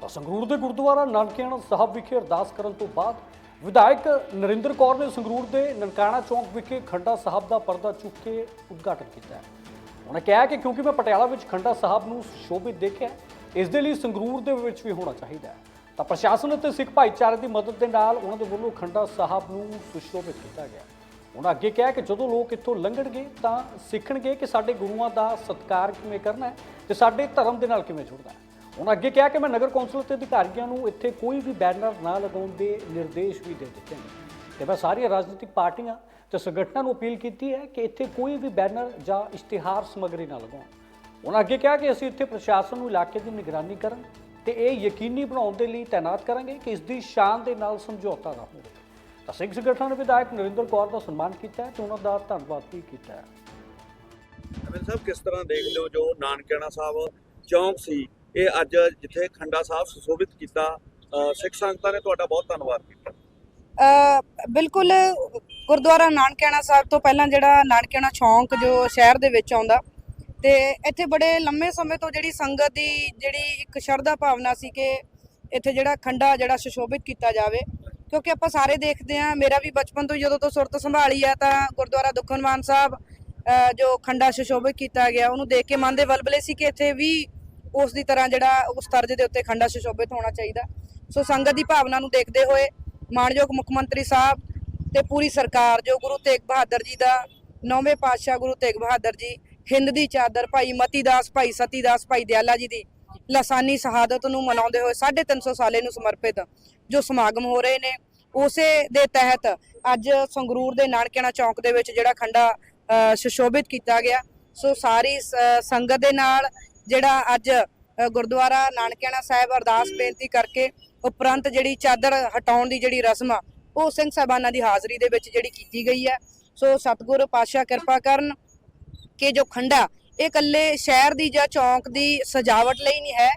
ਤਾਂ ਸੰਗਰੂਰ ਦੇ ਗੁਰਦੁਆਰਾ ਨਾਨਕਿਆਣਾ ਸਾਹਿਬ ਵਿਖੇ ਅਰਦਾਸ ਕਰਨ ਤੋਂ ਬਾਅਦ ਵਿਧਾਇਕ ਨਰਿੰਦਰ ਕੌਰ ਨੇ ਸੰਗਰੂਰ ਦੇ ਨਨਕਾਣਾ ਚੌਂਕ ਵਿਖੇ ਖੰਡਾ ਸਾਹਿਬ ਦਾ ਪਰਦਾ ਚੁੱਕ ਕੇ ਉਦਘਾਟਨ ਕੀਤਾ ਹੈ। ਉਹਨੇ ਕਿਹਾ ਕਿ ਕਿਉਂਕਿ ਮੈਂ ਪਟਿਆਲਾ ਵਿੱਚ ਖੰਡਾ ਸਾਹਿਬ ਨੂੰ ਸ਼ੋਭਿਤ ਦੇਖਿਆ, ਇਸ ਦੇ ਲਈ ਸੰਗਰੂਰ ਦੇ ਵਿੱਚ ਵੀ ਹੋਣਾ ਚਾਹੀਦਾ ਹੈ। ਤਾਂ ਪ੍ਰਸ਼ਾਸਨ ਅਤੇ ਸਿੱਖ ਭਾਈਚਾਰੇ ਦੀ ਮਦਦ ਦੇ ਨਾਲ ਉਹਨਾਂ ਦੇ ਵੱਲੋਂ ਖੰਡਾ ਸਾਹਿਬ ਨੂੰ ਸੁਸ਼ੋਭਿਤ ਕੀਤਾ ਗਿਆ। ਉਹਨਾਂ ਅੱਗੇ ਕਿਹਾ ਕਿ ਜਦੋਂ ਲੋਕ ਇੱਥੋਂ ਲੰਘਣਗੇ ਤਾਂ ਸਿੱਖਣਗੇ ਕਿ ਸਾਡੇ ਗੁਰੂਆਂ ਦਾ ਸਤਿਕਾਰ ਕਿਵੇਂ ਕਰਨਾ ਹੈ ਤੇ ਸਾਡੇ ਧਰਮ ਦੇ ਨਾਲ ਕਿਵੇਂ ਜੁੜਨਾ ਹੈ। ਉਹਨਾਂ ਅੱਗੇ ਕਿਹਾ ਕਿ ਮੈਂ ਨਗਰ ਕੌਂਸਲ ਤੇ ਅਧਿਕਾਰੀਆਂ ਨੂੰ ਇੱਥੇ ਕੋਈ ਵੀ ਬੈਨਰ ਨਾ ਲਗਾਉਣ ਦੇ ਨਿਰਦੇਸ਼ ਵੀ ਦੇ ਦਿੱਤੇ ਨੇ। ਤੇ ਮੈਂ ਸਾਰੀਆਂ ਰਾਜਨੀਤਿਕ ਪਾਰਟੀਆਂ ਤੇ ਸੰਗਠਨਾਂ ਨੂੰ ਅਪੀਲ ਕੀਤੀ ਹੈ ਕਿ ਇੱਥੇ ਕੋਈ ਵੀ ਬੈਨਰ ਜਾਂ ਇਸ਼ਤਿਹਾਰ ਸਮੱਗਰੀ ਨਾ ਲਗਾਉਣ। ਉਹਨਾਂ ਅੱਗੇ ਕਿਹਾ ਕਿ ਅਸੀਂ ਇੱਥੇ ਪ੍ਰਸ਼ਾਸਨ ਨੂੰ ਇਲਾਕੇ ਦੀ ਨਿਗਰਾਨੀ ਕਰਨ ਤੇ ਇਹ ਯਕੀਨੀ ਬਣਾਉਣ ਦੇ ਲਈ ਤਾਇਨਾਤ ਕਰਾਂਗੇ ਕਿ ਇਸ ਦੀ ਸ਼ਾਨ ਦੇ ਨਾਲ ਸਮਝੌਤਾ ਨਾ ਹੋਵੇ। ਤਾਂ ਸਿੱਖ ਸੰਗਠਨ ਨੇ ਵਿਧਾਇਕ ਨਰਿੰਦਰ ਕੌਰ ਦਾ ਸਨਮਾਨ ਕੀਤਾ ਹੈ ਤੇ ਉਹਨਾਂ ਦਾ ਧੰਨਵਾਦ ਵੀ ਕੀਤਾ ਹੈ। ਅਮਿਤ ਸਾਹਿਬ, ਕਿਸ ਤਰ੍ਹਾਂ ਦੇਖਦੇ ਹੋ ਜੋ ਨਾਨਕਿਆਣਾ ਸਾਹਿਬ ਚੌਂਕ ਸੀ? ਇਹ ਅੱਜ ਜਿੱਥੇ ਖੰਡਾ ਸਾਹਿਬ ਸੁਸ਼ੋਭਿਤ ਕੀਤਾ ਸਿੱਖ ਸੰਗਤਾਂ ਨੇ ਤੁਹਾਡਾ ਬਹੁਤ ਧੰਨਵਾਦ ਕੀਤਾ। ਬਿਲਕੁਲ ਗੁਰਦੁਆਰਾ ਨਾਨਕਿਆਣਾ ਸਾਹਿਬ ਤੋਂ ਪਹਿਲਾਂ ਜਿਹੜਾ ਨਾਨਕਿਆਣਾ ਚੌਂਕ ਜੋ ਸ਼ਹਿਰ ਦੇ ਵਿੱਚ ਆਉਂਦਾ ਤੇ ਇੱਥੇ ਬੜੇ ਲੰਮੇ ਸਮੇਂ ਤੋਂ ਜਿਹੜੀ ਸੰਗਤ ਦੀ ਜਿਹੜੀ ਇੱਕ ਸ਼ਰਧਾ ਭਾਵਨਾ ਸੀ ਕਿ ਇੱਥੇ ਜਿਹੜਾ ਖੰਡਾ ਜਿਹੜਾ ਸੁਸ਼ੋਭਿਤ ਕੀਤਾ ਜਾਵੇ ਕਿਉਂਕਿ ਆਪਾਂ ਸਾਰੇ ਦੇਖਦੇ ਆ ਮੇਰਾ ਵੀ ਬਚਪਨ ਤੋਂ ਜਦੋਂ ਤੋਂ ਸੁਰਤ ਸੰਭਾਲੀ ਆ ਤਾਂ ਗੁਰਦੁਆਰਾ ਦੁਖਨਵਾਨ ਸਾਹਿਬ ਅ, ਜੋ ਖੰਡਾ ਸੁਸ਼ੋਭਿਤ ਕੀਤਾ ਗਿਆ ਉਹਨੂੰ ਦੇਖ ਕੇ ਮਨ ਦੇ ਵਲਵਲੇ ਸੀ ਕਿ ਇੱਥੇ ਵੀ ਉਸ ਦੀ ਤਰ੍ਹਾਂ ਜਿਹੜਾ ਉਸ ਤਰਜ਼ ਦੇ ਉੱਤੇ ਖੰਡਾ ਸੁਸ਼ੋਭਿਤ ਹੋਣਾ ਚਾਹੀਦਾ। ਸੋ ਸੰਗਤ ਦੀ ਭਾਵਨਾ ਨੂੰ ਦੇਖਦੇ ਹੋਏ ਮਾਨਯੋਗ ਮੁੱਖ ਮੰਤਰੀ ਸਾਹਿਬ ਤੇ ਪੂਰੀ ਸਰਕਾਰ ਜੋ ਗੁਰੂ ਤੇਗ ਬਹਾਦਰ ਜੀ ਦਾ ਨੌਵੇਂ ਪਾਤਸ਼ਾਹ ਗੁਰੂ ਤੇਗ ਬਹਾਦਰ ਜੀ ਹਿੰਦ ਦੀ ਚਾਦਰ ਭਾਈ ਮਤੀ ਦਾਸ ਭਾਈ ਸਤੀ ਦਾਸ ਭਾਈ ਦਿਆਲਾ ਜੀ ਦੀ ਲਸਾਨੀ ਸ਼ਹਾਦਤ ਨੂੰ ਮਨਾਉਂਦੇ ਹੋਏ 350 ਸਾਲੇ ਨੂੰ ਸਮਰਪਿਤ ਜੋ ਸਮਾਗਮ ਹੋ ਰਹੇ ਨੇ ਉਸੇ ਦੇ ਤਹਿਤ ਅੱਜ ਸੰਗਰੂਰ ਦੇ ਨਾਨਕਿਆਣਾ ਚੌਂਕ ਦੇ ਵਿੱਚ ਜਿਹੜਾ ਖੰਡਾ ਅ, ਸੁਸ਼ੋਭਿਤ ਕੀਤਾ ਗਿਆ। ਸੋ ਸਾਰੀ ਸੰਗਤ ਦੇ ਨਾਲ ਜਿਹੜਾ ਅੱਜ ਗੁਰਦੁਆਰਾ ਨਾਨਕਿਆਣਾ ਸਾਹਿਬ ਅਰਦਾਸ ਬੇਨਤੀ ਕਰਕੇ ਉਪਰੰਤ ਜਿਹੜੀ ਚਾਦਰ ਹਟਾਉਣ ਦੀ ਜਿਹੜੀ ਰਸਮ ਆ, ਉਹ ਸਿੰਘ ਸਾਹਿਬਾਨਾਂ ਦੀ ਹਾਜ਼ਰੀ ਦੇ ਵਿੱਚ ਜਿਹੜੀ ਕੀਤੀ ਗਈ ਹੈ। ਸੋ ਸਤਿਗੁਰ ਪਾਤਸ਼ਾਹ ਕਿਰਪਾ ਕਰਨ ਕਿ ਜੋ ਖੰਡਾ, ਇਹ ਇਕੱਲੇ ਸ਼ਹਿਰ ਦੀ ਜਾਂ ਚੌਂਕ ਦੀ ਸਜਾਵਟ ਲਈ ਨਹੀਂ ਹੈ।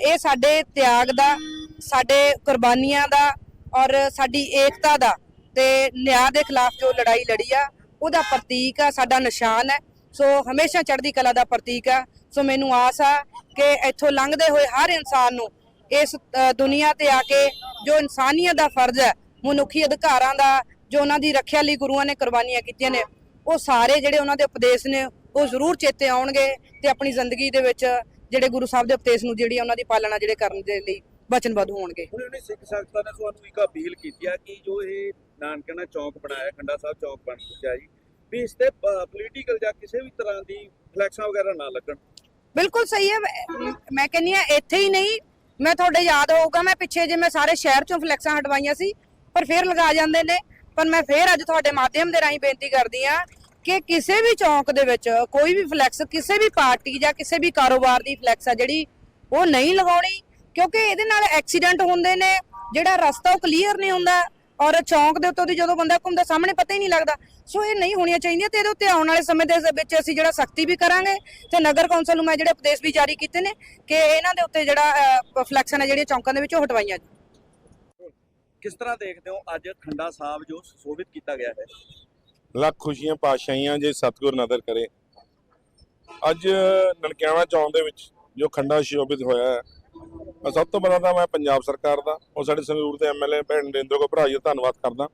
ਇਹ ਸਾਡੇ ਤਿਆਗ ਦਾ, ਸਾਡੇ ਕੁਰਬਾਨੀਆਂ ਦਾ ਔਰ ਸਾਡੀ ਏਕਤਾ ਦਾ ਤੇ ਨਿਆਂ ਦੇ ਖਿਲਾਫ ਜੋ ਲੜਾਈ ਲੜੀ ਆ, ਉਹਦਾ ਪ੍ਰਤੀਕ ਆ, ਸਾਡਾ ਨਿਸ਼ਾਨ ਹੈ। ਸੋ ਹਮੇਸ਼ਾ ਚੜ੍ਹਦੀ ਕਲਾ ਦਾ ਪ੍ਰਤੀਕ ਆ। ਸੋ ਮੈਨੂੰ ਆਸ ਆ ਕਿ ਇੱਥੋਂ ਲੰਘਦੇ ਹੋਏ ਹਰ ਇਨਸਾਨ ਨੂੰ ਇਸ ਅ, ਦੁਨੀਆ ਤੇ ਆ ਕੇ ਜੋ ਇਨਸਾਨੀਅਤ ਦਾ ਫਰਜ਼ ਹੈ ਮਨੁੱਖੀ ਅਧਿਕਾਰਾਂ ਦਾ ਜੋ ਉਹਨਾਂ ਦੀ ਰੱਖਿਆ ਲਈ ਗੁਰੂਆਂ ਨੇ ਕੁਰਬਾਨੀਆਂ ਕੀਤੀਆਂ ਨੇ ਉਹ ਸਾਰੇ ਜਿਹੜੇ ਉਹਨਾਂ ਦੇ ਉਪਦੇਸ਼ ਨੇ ਉਹ ਜ਼ਰੂਰ ਚੇਤੇ ਆਉਣਗੇ ਤੇ ਆਪਣੀ ਜ਼ਿੰਦਗੀ ਦੇ ਵਿੱਚ ਜਿਹੜੇ ਗੁਰੂ ਸਾਹਿਬ ਦੇ ਉਪਦੇਸ਼ ਨੂੰ ਜਿਹੜੀ ਉਹਨਾਂ ਦੀ ਪਾਲਣਾ ਜਿਹੜੇ ਕਰਨ ਦੇ ਲਈ ਵਚਨਬੱਧ ਹੋਣਗੇ। ਹੁਣ ਉਹਨੇ ਸਿੱਖ ਸੰਗਤਾਂ ਨੇ ਤੁਹਾਨੂੰ ਇੱਕ ਅਪੀਲ ਕੀਤੀ ਹੈ ਕਿ ਜੋ ਇਹ ਨਾਨਕਿਆਣਾ ਚੌਂਕ ਬਣਾਇਆ ਖੰਡਾ ਸਾਹਿਬ ਚੌਂਕ ਬਣ ਚੁੱਕਿਆ ਜੀ ਵੀ ਇਸ ਤੇ ਪੋਲੀਟੀਕਲ ਜਾਂ ਕਿਸੇ ਵੀ ਤਰ੍ਹਾਂ ਦੀ ਫਲੈਕਸਾਂ ਵਗੈਰਾ ਨਾ ਲੱਗਣ। ਬਿਲਕੁਲ ਸਹੀ ਹੈ। ਮੈਂ- ਮੈਂ ਕਹਿੰਨੀ ਆ ਇੱਥੇ ਹੀ ਨਹੀਂ। ਮੈਂ ਤੁਹਾਡੇ ਯਾਦ ਹੋਊਗਾ, ਮੈਂ ਪਿੱਛੇ ਜੇ ਮੈਂ ਸਾਰੇ ਸ਼ਹਿਰ ਚੋਂ ਫਲੈਕਸਾਂ ਹਟਵਾਈਆਂ ਸੀ, ਪਰ ਫੇਰ ਲਗਾ ਜਾਂਦੇ ਨੇ। ਪਰ ਮੈਂ ਫੇਰ ਅੱਜ ਤੁਹਾਡੇ ਮਾਧਿਅਮ ਦੇ ਰਾਹੀਂ ਬੇਨਤੀ ਕਰਦੀ ਆ ਕਿ ਕਿਸੇ ਵੀ ਚੌਂਕ ਦੇ ਵਿੱਚ ਕੋਈ ਵੀ ਫਲੈਕਸ, ਕਿਸੇ ਵੀ ਪਾਰਟੀ ਜਾਂ ਕਿਸੇ ਵੀ ਕਾਰੋਬਾਰ ਦੀ ਫਲੈਕਸ ਆ ਜਿਹੜੀ, ਉਹ ਨਹੀਂ ਲਗਾਉਣੀ, ਕਿਉਂਕਿ ਇਹਦੇ ਨਾਲ ਐਕਸੀਡੈਂਟ ਹੁੰਦੇ ਨੇ। ਜਿਹੜਾ ਰਸਤਾ ਉਹ ਕਲੀਅਰ ਨਹੀਂ ਹੁੰਦਾ। ਔਰ ਚੌਂਕ ਦੇ ਉੱਤੋਂ ਦੀ ਜਦੋਂ ਬੰਦਾ ਘੁੰਮਦਾ ਸਾਹਮਣੇ ਪਤਾ ਹੀ ਨਹੀਂ ਲੱਗਦਾ। ਸੋ ਇਹ ਨਹੀਂ ਹੋਣੀਆਂ ਚਾਹੀਦੀਆਂ ਤੇ ਇਹਦੇ ਉੱਤੇ ਆਉਣ ਵਾਲੇ ਸਮੇਂ ਦੇ ਵਿੱਚ ਅਸੀਂ ਜਿਹੜਾ ਸਖਤੀ ਵੀ ਕਰਾਂਗੇ ਤੇ ਨਗਰ ਕੌਂਸਲ ਨੂੰ ਮੈਂ ਜਿਹੜੇ ਉਪਦੇਸ਼ ਵੀ ਜਾਰੀ ਕੀਤੇ ਨੇ ਕਿ ਇਹਨਾਂ ਦੇ ਉੱਤੇ ਜਿਹੜਾ ਫਲੈਕਸ਼ਨ ਹੈ ਜਿਹੜੀਆਂ ਚੌਂਕਾਂ ਦੇ ਵਿੱਚ ਉਹ ਹਟਵਾਈਆਂ। ਕਿਸ ਤਰ੍ਹਾਂ ਦੇਖਦੇ ਹੋ ਅੱਜ ਖੰਡਾ ਸਾਹਿਬ ਜੋ ਸੁਸ਼ੋਭਿਤ ਕੀਤਾ ਗਿਆ ਹੈ? ਲੱਖ ਖੁਸ਼ੀਆਂ ਪਾਸ਼ਾਈਆਂ ਜੇ ਸਤਿਗੁਰ ਨਦਰ ਕਰੇ। ਅੱਜ ਨਨਕਿਆਣਾ ਚੌਂਕ ਦੇ ਵਿੱਚ ਜੋ ਖੰਡਾ ਸ਼ੋਭਿਤ ਹੋਇਆ ਹੈ ਸਭ ਤੋਂ ਪਹਿਲਾਂ ਤਾਂ ਮੈਂ ਪੰਜਾਬ ਸਰਕਾਰ ਦਾ ਔਰ ਸਾਡੇ ਸੰਗਰੂਰ ਦੇ ਐਮਐਲਏ ਭੈਣ ਨਰਿੰਦਰ ਕੋ ਭਰਾ ਜੀ ਦਾ ਧੰਨਵਾਦ ਕਰਦਾ।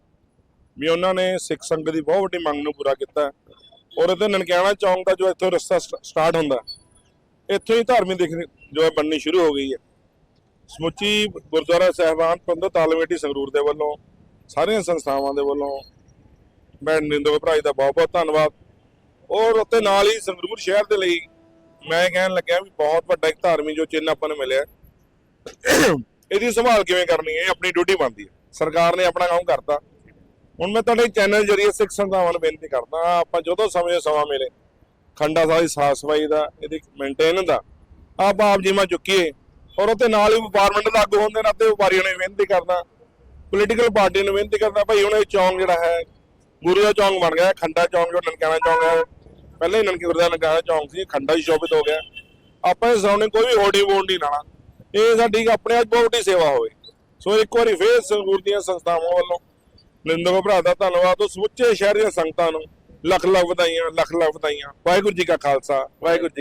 ਵੀ ਉਹਨਾਂ ਨੇ ਸਿੱਖ ਸੰਗਤ ਦੀ ਬਹੁਤ ਵੱਡੀ ਮੰਗ ਨੂੰ ਪੂਰਾ ਕੀਤਾ ਔਰ ਇਹਦੇ ਨਨਕਿਆਣਾ ਚੌਂਕ ਦਾ ਜੋ ਇੱਥੋਂ ਰਸਤਾ ਸਟਾਰਟ ਹੁੰਦਾ ਇੱਥੋਂ ਹੀ ਧਾਰਮਿਕ ਦਿਖ ਜੋ ਹੈ ਬਣਨੀ ਸ਼ੁਰੂ ਹੋ ਗਈ ਹੈ। ਸਮੁੱਚੀ ਗੁਰਦੁਆਰਾ ਸਾਹਿਬਾਨ ਪੰਦੋ ਤਾਲਮੇਟੀ ਸੰਗਰੂਰ ਦੇ ਵੱਲੋਂ, ਸਾਰੀਆਂ ਸੰਸਥਾਵਾਂ ਦੇ ਵੱਲੋਂ ਭੈਣ ਨਿੰਦੋ ਭਰਾ ਜੀ ਦਾ ਬਹੁਤ ਬਹੁਤ ਧੰਨਵਾਦ। ਔਰ ਉੱਤੇ ਨਾਲ ਹੀ ਸੰਗਰੂਰ ਸ਼ਹਿਰ ਦੇ ਲਈ ਮੈਂ ਕਹਿਣ ਲੱਗਿਆ ਵੀ ਬਹੁਤ ਵੱਡਾ ਇੱਕ ਧਾਰਮਿਕ ਜੋ ਚਿੰਨ੍ਹ ਆਪਾਂ ਨੂੰ ਮਿਲਿਆ ਇਹਦੀ ਸੰਭਾਲ ਕਿਵੇਂ ਕਰਨੀ ਹੈ? ਇਹ ਆਪਣੀ ਡਿਊਟੀ ਬਣਦੀ ਹੈ। ਸਰਕਾਰ ਨੇ ਆਪਣਾ ਕੰਮ ਕਰਤਾ। ਹੁਣ ਮੈਂ ਤੁਹਾਡੇ ਚੈਨਲ ਜਰੀਏ ਸਿੱਖ ਸੰਗਤਾਵਾਂ ਨੂੰ ਬੇਨਤੀ ਕਰਦਾ ਆਪਾਂ ਜਦੋਂ ਸਮੇਂ ਸਮਾਂ ਮਿਲੇ, ਖੰਡਾ ਸਾਹਿਬ ਦੀ ਸਾਫ਼ ਸਫ਼ਾਈ ਦਾ, ਇਹਦੀ ਮੇਨਟੇਨ ਦਾ, ਆਪ ਆਪ ਜੀਮਾ ਚੁੱਕੀਏ। ਔਰ ਉਹਦੇ ਨਾਲ ਹੀ ਵਪਾਰ ਮੰਡਲ ਲਾਗੂ ਹੁੰਦੇ ਨੇ ਤੇ ਵਪਾਰੀਆਂ ਨੂੰ ਬੇਨਤੀ ਕਰਦਾ ਪੋਲੀਟੀਕਲ ਪਾਰਟੀ ਨੂੰ ਬੇਨਤੀ ਕਰਦਾ, ਭਾਈ, ਹੁਣ ਇਹ ਚੌਂਕ ਜਿਹੜਾ ਹੈ, ਗੁਰੂ ਦਾ ਚੌਂਕ ਬਣ ਗਿਆ, ਖੰਡਾ ਚੌਂਕ ਜੋ ਨਨਕਾਣਾ ਚੌਂਕ ਹੈ, ਪਹਿਲੇ ਹੀ ਨਨਕੀ ਗੁਰਦਾ ਨਨਕਾਣਾ ਚੌਂਕ ਸੀ, ਖੰਡਾ ਹੀ ਸ਼ੋਭਿਤ ਹੋ ਗਿਆ। ਆਪਾਂ ਇਸ ਸਾਹਮਣੇ ਕੋਈ ਵੀ ਹੋਰਡਿੰਗ ਬੋਰਡ ਨਹੀਂ ਲਾਣਾ ਇਹ ਸਾਡੀ ਆਪਣੇ ਆਪ ਬਹੁਤ ਵੱਡੀ ਸੇਵਾ ਹੋਵੇ। ਸੋ ਇੱਕ ਵਾਰੀ ਫੇਰ ਸੰਗਰੂਰ ਦੀਆਂ ਸੰਸਥਾਵਾਂ ਵੱਲੋਂ ਨਿੰਦੋ ਭਰਾ ਦਾ ਧੰਨਵਾਦ। ਉਹ ਸਮੁੱਚੇ ਸ਼ਹਿਰ ਦੀਆਂ ਸੰਗਤਾਂ ਨੂੰ ਲੱਖ ਲੱਖ ਵਧਾਈਆਂ ਲੱਖ ਲੱਖ ਵਧਾਈਆਂ। ਵਾਹਿਗੁਰੂ ਜੀ ਕਾ ਖਾਲਸਾ, ਵਾਹਿਗੁਰੂ ਜੀ